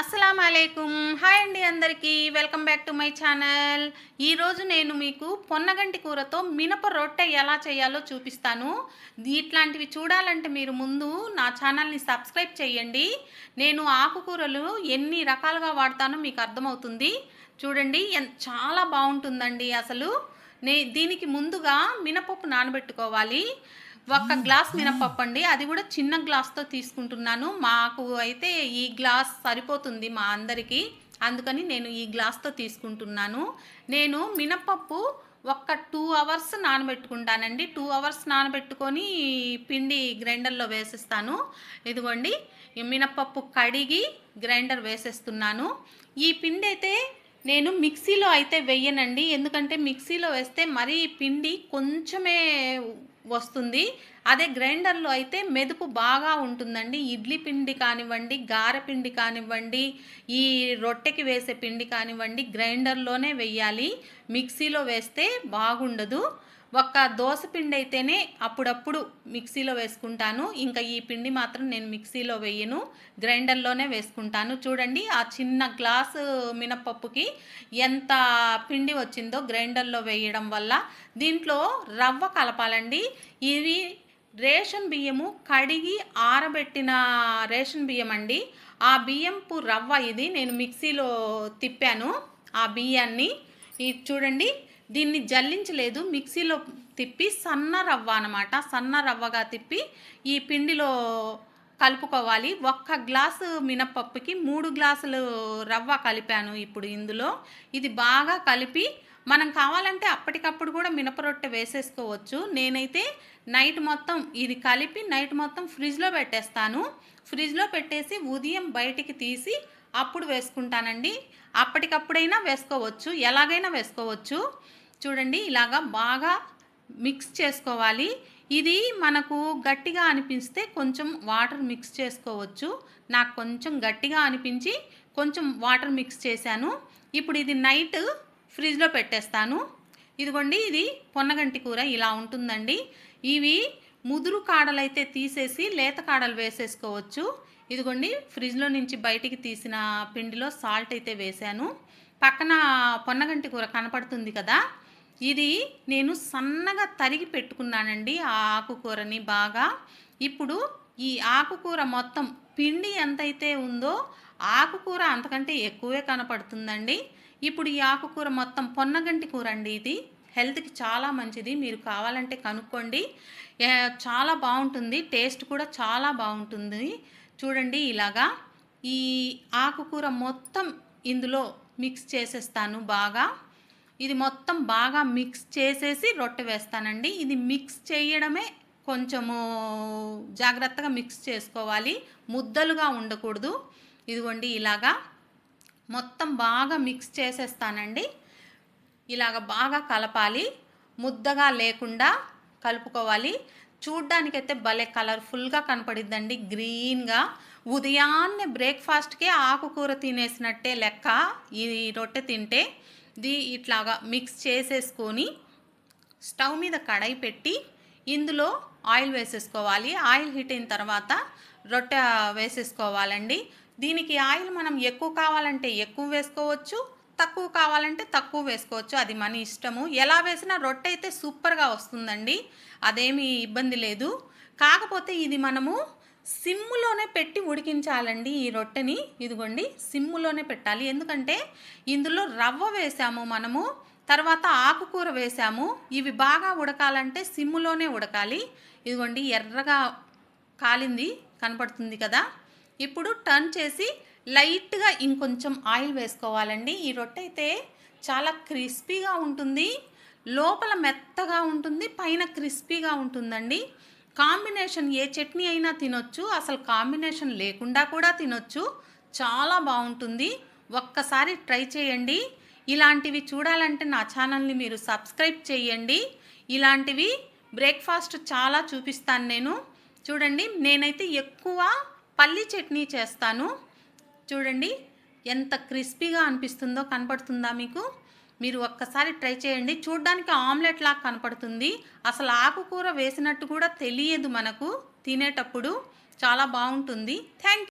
అస్సలం అయికుం హాయ్ అండి అందరికీ. Welcome back to my channel. ఈరోజు నేను మీకు పొన్నగంటి కూరతో మినప రొట్టె ఎలా చేయాలో చూపిస్తాను. ఇట్లాంటివి చూడాలంటే మీరు ముందు నా ఛానల్ని సబ్స్క్రైబ్ చేయండి. నేను ఆకుకూరలు ఎన్ని రకాలుగా వాడతానో మీకు అర్థమవుతుంది. చూడండి చాలా బాగుంటుందండి అసలు. నే దీనికి ముందుగా మినపప్పు నానబెట్టుకోవాలి. ఒక్క గ్లాస్ మినపప్పు అండి. అది కూడా చిన్న గ్లాస్తో తీసుకుంటున్నాను. మాకు అయితే ఈ గ్లాస్ సరిపోతుంది మా అందరికీ. అందుకని నేను ఈ గ్లాస్తో తీసుకుంటున్నాను. నేను మినపప్పు ఒక్క టూ అవర్స్ నానబెట్టుకుంటానండి. టూ అవర్స్ నానబెట్టుకొని పిండి గ్రైండర్లో వేసేస్తాను. ఇదిగోండి మినప్పప్పు మినపప్పు కడిగి గ్రైండర్ వేసేస్తున్నాను. ఈ పిండి అయితే నేను మిక్సీలో అయితే వెయ్యనండి ఎందుకంటే మిక్సీలో వేస్తే మరీ పిండి కొంచెమే వస్తుంది. అదే గ్రైండర్లో అయితే మెదుపు బాగా ఉంటుందండి. ఇడ్లీ పిండి కానివ్వండి గారె పిండి కానివ్వండి ఈ రొట్టెకి వేసే పిండి కానివ్వండి గ్రైండర్లోనే వెయ్యాలి మిక్సీలో వేస్తే బాగుండదు. ఒక్క దోశ పిండి అయితేనే అప్పుడప్పుడు మిక్సీలో వేసుకుంటాను. ఇంకా ఈ పిండి మాత్రం నేను మిక్సీలో వేయను. గ్రైండర్లోనే వేసుకుంటాను. చూడండి ఆ చిన్న గ్లాసు మినపప్పుకి ఎంత పిండి వచ్చిందో గ్రైండర్లో వేయడం వల్ల. దీంట్లో రవ్వ కలపాలండి. ఇవి రేషన్ బియ్యము కడిగి ఆరబెట్టిన రేషన్ బియ్యం అండి ఆ బియ్యంపు రవ్వ ఇది నేను మిక్సీలో తిప్పాను. ఆ బియ్యాన్ని ఇది చూడండి దీన్ని జల్లించలేదు. మిక్సీలో తిప్పి సన్న రవ్వ అనమాట సన్న రవ్వగా తిప్పి ఈ పిండిలో కలుపుకోవాలి. ఒక్క గ్లాసు మినపప్పుకి మూడు గ్లాసులు రవ్వ కలిపాను ఇప్పుడు ఇందులో. ఇది బాగా కలిపి మనం కావాలంటే అప్పటికప్పుడు కూడా మినప రొట్టె వేసేసుకోవచ్చు. నేనైతే నైట్ మొత్తం ఇది కలిపి నైట్ మొత్తం ఫ్రిడ్జ్లో పెట్టేస్తాను. ఫ్రిడ్జ్లో పెట్టేసి ఉదయం బయటికి తీసి అప్పుడు వేసుకుంటానండి. అప్పటికప్పుడైనా వేసుకోవచ్చు. ఎలాగైనా వేసుకోవచ్చు. చూడండి ఇలాగా బాగా మిక్స్ చేసుకోవాలి. ఇది మనకు గట్టిగా అనిపిస్తే కొంచెం వాటర్ మిక్స్ చేసుకోవచ్చు. నాకు కొంచెం గట్టిగా అనిపించి కొంచెం వాటర్ మిక్స్ చేశాను. ఇప్పుడు ఇది నైట్ ఫ్రిడ్జ్లో పెట్టేస్తాను. ఇదిగోండి ఇది పొన్నగంటి కూర ఇలా ఉంటుందండి. ఇవి ముదురు కాడలైతే తీసేసి లేత కాడలు వేసేసుకోవచ్చు. ఇదిగోండి ఫ్రిడ్జ్లో నుంచి బయటికి తీసిన పిండిలో సాల్ట్ అయితే వేశాను. పక్కన పొన్నగంటి కూర కనపడుతుంది కదా? ఇది నేను సన్నగా తరిగి పెట్టుకున్నానండి ఆ ఆకుకూరని బాగా. ఇప్పుడు ఈ ఆకుకూర మొత్తం పిండి ఎంతైతే ఉందో ఆకుకూర అంతకంటే ఎక్కువే కనపడుతుందండి. ఇప్పుడు ఈ ఆకుకూర మొత్తం పొన్నగంటి కూర అండి ఇది. హెల్త్కి చాలా మంచిది. మీరు కావాలంటే కనుక్కోండి. చాలా బాగుంటుంది. టేస్ట్ కూడా చాలా బాగుంటుంది. చూడండి ఇలాగా. ఈ ఆకుకూర మొత్తం ఇందులో మిక్స్ చేసేస్తాను బాగా. ఇది మొత్తం బాగా మిక్స్ చేసేసి రొట్టె వేస్తానండి. ఇది మిక్స్ చేయడమే కొంచెము జాగ్రత్తగా మిక్స్ చేసుకోవాలి. ముద్దలుగా ఉండకూడదు. ఇదిగోండి ఇలాగా. మొత్తం బాగా మిక్స్ చేసేస్తానండి. ఇలాగ బాగా కలపాలి. ముద్దగా లేకుండా కలుపుకోవాలి. చూడ్డానికైతే భలే కలర్ఫుల్గా కనపడిద్దండి. గ్రీన్గా ఉదయాన్నే బ్రేక్ఫాస్ట్కే ఆకుకూర తినేసినట్టే లెక్క ఈ రొట్టె తింటే. ఇది ఇట్లాగా మిక్స్ చేసేసుకొని స్టవ్ మీద కడాయి పెట్టి ఇందులో ఆయిల్ వేసేసుకోవాలి. ఆయిల్ హీట్ అయిన తర్వాత రొట్టె వేసేసుకోవాలండి. దీనికి ఆయిల్ మనం ఎక్కువ కావాలంటే ఎక్కువ వేసుకోవచ్చు తక్కువ కావాలంటే తక్కువ వేసుకోవచ్చు. అది మన ఇష్టము. ఎలా వేసినా రొట్టె అయితే సూపర్గా వస్తుందండి. అదేమీ ఇబ్బంది లేదు. కాకపోతే ఇది మనము సిమ్ములోనే పెట్టి ఉడికించాలండి ఈ రొట్టెని. ఇదిగోండి సిమ్ములోనే పెట్టాలి. ఎందుకంటే ఇందులో రవ్వ వేసాము మనము తర్వాత ఆకుకూర వేసాము. ఇవి బాగా ఉడకాలంటే సిమ్ములోనే ఉడకాలి. ఇదిగోండి ఎర్రగా కాలింది కనపడుతుంది కదా. ఇప్పుడు టర్న్ చేసి లైట్గా ఇంకొంచెం ఆయిల్ వేసుకోవాలండి. ఈ రొట్టె అయితే చాలా క్రిస్పీగా ఉంటుంది. లోపల మెత్తగా ఉంటుంది పైన క్రిస్పీగా ఉంటుందండి. కాంబినేషన్ ఏ చట్నీ అయినా తినొచ్చు. అసలు కాంబినేషన్ లేకుండా కూడా తినొచ్చు. చాలా బాగుంటుంది. ఒక్కసారి ట్రై చేయండి. ఇలాంటివి చూడాలంటే నా ఛానల్ని మీరు సబ్స్క్రైబ్ చేయండి. ఇలాంటివి బ్రేక్ఫాస్ట్ చాలా చూపిస్తాను నేను. చూడండి నేనైతే ఎక్కువ పల్లీ చట్నీ చేస్తాను. చూడండి ఎంత క్రిస్పీగా అనిపిస్తుందో కనపడుతుందా మీకు? మీరు ఒక్కసారి ట్రై చేయండి. చూడ్డానికి ఆమ్లెట్ లాగా కనపడుతుంది. అసలు ఆకుకూర వేసినట్టు కూడా తెలియదు మనకు. తినేటప్పుడు చాలా బాగుంటుంది. థ్యాంక్